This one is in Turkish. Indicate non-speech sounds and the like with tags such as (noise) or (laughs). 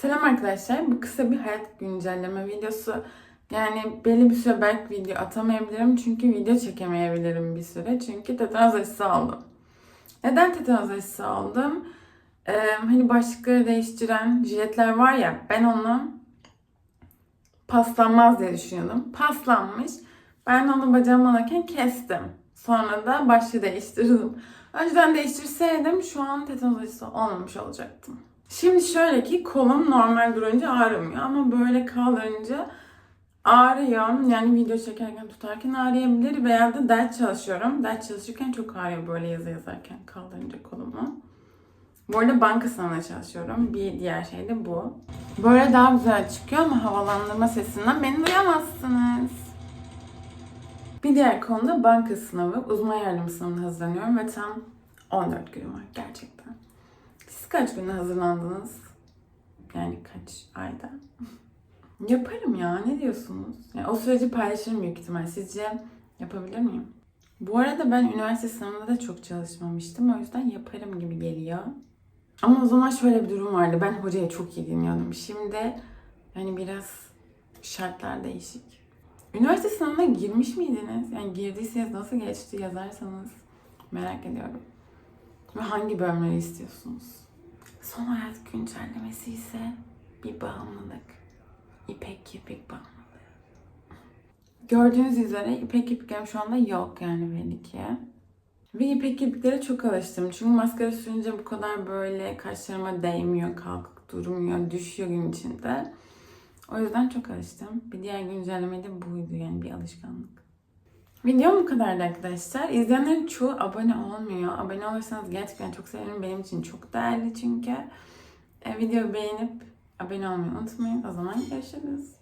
Selam arkadaşlar. Bu kısa bir hayat güncelleme videosu. Yani belli bir süre belki video atamayabilirim. Çünkü video çekemeyebilirim bir süre. Çünkü tetanoz aşısı aldım. Neden tetanoz aşısı aldım? Ee, hani başlıkları değiştiren jiletler var ya ben onu paslanmaz diye düşünüyordum. Paslanmış. Ben onu bacağım alırken kestim. Sonra da başlığı değiştirdim. Önceden değiştirseydim şu an tetanoz aşısı olmamış olacaktım. Şimdi şöyle ki kolum normal durunca ağrımıyor ama böyle kaldırınca ağrıyor. Yani video çekerken tutarken ağrıyabilir veya da ders çalışıyorum. Ders çalışırken çok ağrıyor böyle yazı yazarken kaldırınca kolumu. Bu arada banka sınavına çalışıyorum. Bir diğer şey de bu. Böyle daha güzel çıkıyor ama havalandırma sesinden beni duyamazsınız. Bir diğer konu da banka sınavı. Uzman yardım sınavına hazırlanıyorum ve tam 14 günüm var gerçekten. Siz kaç günde hazırlandınız? Yani kaç ayda? (laughs) Yaparım ya ne diyorsunuz? Yani o süreci paylaşırım büyük ihtimal. Sizce yapabilir miyim? Bu arada ben üniversite sınavında da çok çalışmamıştım. O yüzden yaparım gibi geliyor. Ama o zaman şöyle bir durum vardı. Ben hocaya çok iyi dinliyordum. Şimdi yani biraz şartlar değişik. Üniversite sınavına girmiş miydiniz? Yani girdiyseniz nasıl geçti yazarsanız merak ediyorum. Hangi bölümleri istiyorsunuz? Son hayat güncellemesi ise bir bağımlılık. İpek kirpik bağımlılığı. Gördüğünüz üzere ipek kirpiklerim şu anda yok yani belli ki. Ve ipek kirpiklere çok alıştım. Çünkü maskara sürünce bu kadar böyle kaşlarıma değmiyor, kalkıp durmuyor, düşüyor gün içinde. O yüzden çok alıştım. Bir diğer güncelleme de buydu yani bir alışkanlık. Videom bu kadardı arkadaşlar. İzleyenlerin çoğu abone olmuyor. Abone olursanız gerçekten çok sevinirim. Benim için çok değerli çünkü. E, videoyu beğenip abone olmayı unutmayın. O zaman görüşürüz.